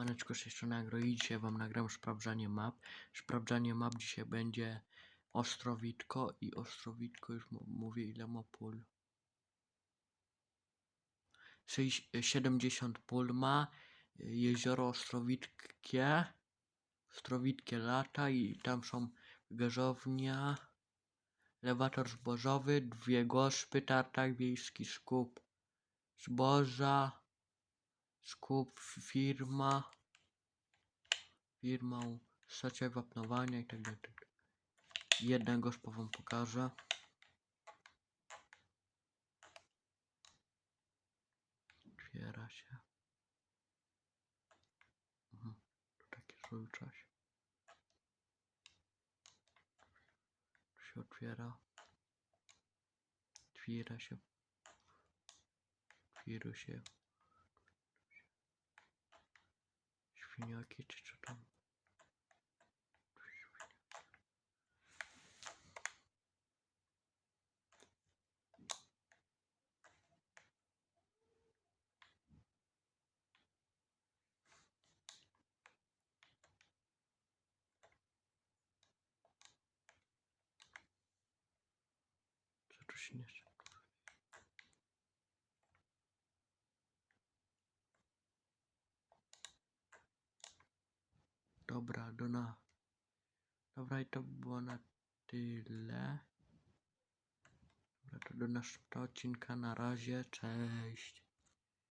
Maneczko się jeszcze nagro i dzisiaj wam nagram sprawdzanie map. Sprawdzanie map dzisiaj będzie Ostrowitko i Ostrowitko już mówię ile ma pól. Sześć- 70 pól ma. y, Jezioro Ostrowitkie. Ostrowitkie lata i tam są garzownia. Lewator zbożowy, dwie gospy, tartak wiejski, skup zboża, skup firma, firma stacja wapnowania i tak tak dalej. Jedna gospa wam pokażę. Otwiera się. Mhm. Tu takie żółcza się. Tu się otwiera. Otwiera się. Otwiera się. Świniaki czy co tam? Co tu Dobra, do na. Dobra, i to by było na tyle. Dobra, to do następnego odcinka. Na razie, cześć.